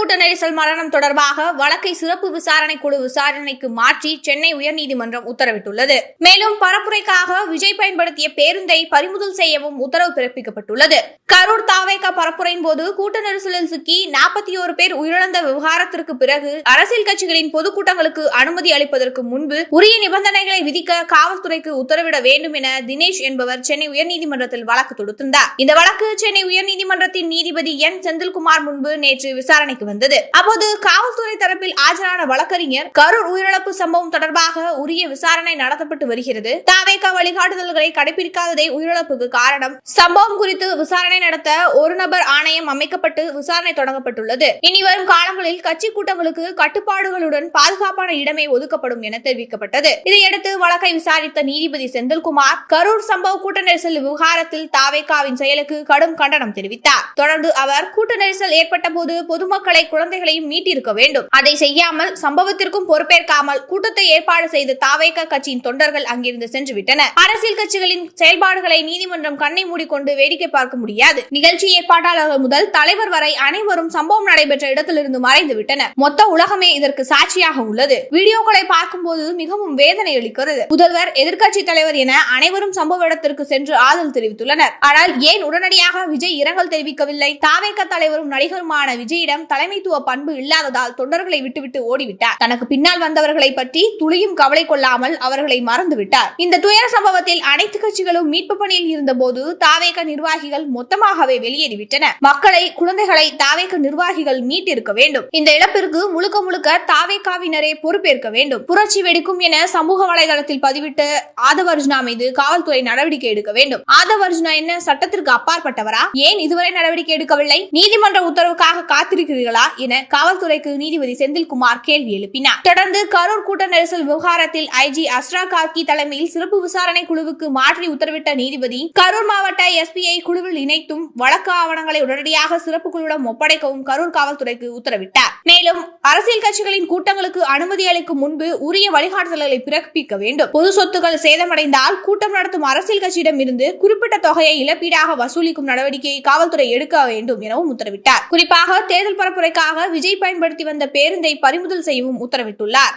கூட்ட நெரிசல் மரணம் தொடர்பாக வழக்கை சிறப்பு விசாரணை குழு விசாரணைக்கு மாற்றி சென்னை உயர்நீதிமன்றம் உத்தரவிட்டுள்ளது. மேலும் பரப்புரைக்காக விஜய் பயன்படுத்திய பேருந்தை பறிமுதல் செய்யவும் உத்தரவு பிறப்பிக்கப்பட்டுள்ளது. கரூர் தாவேகா பரப்புரையின் போது கூட்ட நெரிசலில் சிக்கி நாற்பத்தி ஒரு பேர் உயிரிழந்த விவகாரத்திற்கு பிறகு அரசியல் கட்சிகளின் பொதுக்கூட்டங்களுக்கு அனுமதி அளிப்பதற்கு முன்பு உரிய நிபந்தனைகளை விதிக்க காவல்துறைக்கு உத்தரவிட வேண்டும் என தினேஷ் என்பவர் சென்னை உயர்நீதிமன்றத்தில் வழக்கு தொடுத்திருந்தார். இந்த வழக்கு சென்னை உயர்நீதிமன்றத்தின் நீதிபதி என் செந்தில்குமார் முன்பு நேற்று விசாரணைக்கு வந்தது. அப்போது காவல்துறை தரப்பில் ஆஜரான வழக்கறிஞர் கரூர் உயிரிழப்பு சம்பவம் தொடர்பாக உரிய விசாரணை நடத்தப்பட்டு வருகிறது. தாவேகா வழிகாட்டுதல்களை கடைபிடிக்காததே உயிரிழப்புக்கு காரணம். சம்பவம் குறித்து விசாரணை நடத்த ஒரு நபர் ஆணையம் அமைக்கப்பட்டு விசாரணை தொடங்கப்பட்டுள்ளது. இனி வரும் காலங்களில் கட்சி கூட்டங்களுக்கு கட்டுப்பாடுகளுடன் பாதுகாப்பான இடமே ஒதுக்கப்படும் என தெரிவிக்கப்பட்டது. இதையடுத்து வழக்கை விசாரித்த நீதிபதி செந்தில்குமார் கரூர் சம்பவ கூட்ட நெரிசல் விவகாரத்தில் தாவேகாவின் செயலுக்கு கடும் கண்டனம் தெரிவித்தார். தொடர்ந்து அவர் கூட்ட நெரிசல் ஏற்பட்ட போது பொதுமக்களை குழந்தைகளையும் மீட்டிருக்க வேண்டும். அதை செய்யாமல் சம்பவத்திற்கும் பொறுப்பேற்காமல் கூட்டத்தை ஏற்பாடு செய்த தாவேக கட்சியின் தொண்டர்கள் அங்கிருந்து சென்று விட்டனர். அரசியல் கட்சிகளின் செயல்பாடுகளை நீதிமன்றம் கண்ணை மூடிக்கொண்டு வேடிக்கை பார்க்க முடியாது. நிகழ்ச்சி ஏற்பாட்டாளர்கள் முதல் தலைவர் வரை அனைவரும் சம்பவம் நடைபெற்ற இடத்திலிருந்து மறைந்து விட்டனர். மொத்த உலகமே இதற்கு சாட்சியாக உள்ளது. வீடியோக்களை பார்க்கும்போது மிகவும் வேதனை அளிக்கிறது. முதல்வர் எதிர்க்கட்சி தலைவர் என அனைவரும் சம்பவ இடத்திற்கு சென்று ஆதரவு தெரிவித்துள்ளனர். ஆனால் ஏன் உடனடியாக விஜய் இரங்கல் தெரிவிக்கவில்லை? தாவேக தலைவரும் நடிகருமான விஜயிடம் தலைமை தலைமைத்துவ பண்பு இல்லாததால் தொண்டர்களை விட்டுவிட்டு ஓடிவிட்டார். தனக்கு பின்னால் வந்தவர்களை பற்றி துளியும் கவலை கொள்ளாமல் அவர்களை மறந்துவிட்டார். இந்த துயர சம்பவத்தில் அனைத்து கட்சிகளும் மீட்பு பணியில் இருந்தபோது தாவேக நிர்வாகிகள் மொத்தமாகவே வெளியேறிவிட்டன. மக்களை குழந்தைகளை தாவேக நிர்வாகிகள் மீட்டிருக்க வேண்டும். இந்த இழப்பிற்கு முழுக்க முழுக்க தாவேகாவினரே பொறுப்பேற்க வேண்டும். புரட்சி வெடிக்கும் என சமூக வலைதளத்தில் பதிவிட்ட ஆதவ அர்ஜுனா மீது காவல்துறை நடவடிக்கை எடுக்க வேண்டும். ஆதவ அர்ஜுனா என்ன சட்டத்திற்கு அப்பாற்பட்டவரா? ஏன் இதுவரை நடவடிக்கை எடுக்கவில்லை? நீதிமன்ற உத்தரவுக்காக காத்திருக்கிறீர்களா? என காவல்துறைக்கு நீதிபதி செந்தில்குமார் கேள்வி எழுப்பினார். தொடர்ந்து கரூர் கூட்ட நெரிசல் விவகாரத்தில் ஐஜி அஸ்ரா கார்கி தலைமையில் சிறப்பு விசாரணை குழுவுக்கு மாற்றி உத்தரவிட்ட நீதிபதி கரூர் மாவட்ட எஸ்பிஐ குழுவில் இணைத்தும் வழக்கு ஆவணங்களை உடனடியாக சிறப்பு குழுவிடம் ஒப்படைக்கவும் கரூர் காவல்துறைக்கு உத்தரவிட்டார். மேலும் அரசியல் கட்சிகளின் கூட்டங்களுக்கு அனுமதி அளிக்கும் முன்பு உரிய வழிகாட்டுதல்களை பிறப்பிக்க வேண்டும். பொது சொத்துக்கள் சேதமடைந்தால் கூட்டம் நடத்தும் அரசியல் கட்சியிடம் இருந்து குறிப்பிட்ட தொகையை இழப்பீடாக வசூலிக்கும் நடவடிக்கையை காவல்துறை எடுக்க வேண்டும் எனவும் உத்தரவிட்டார். குறிப்பாக தேர்தல் பரப்புரைக்காக விஜய் பயன்படுத்தி வந்த பேருந்தை பறிமுதல் செய்யவும் உத்தரவிட்டுள்ளார்.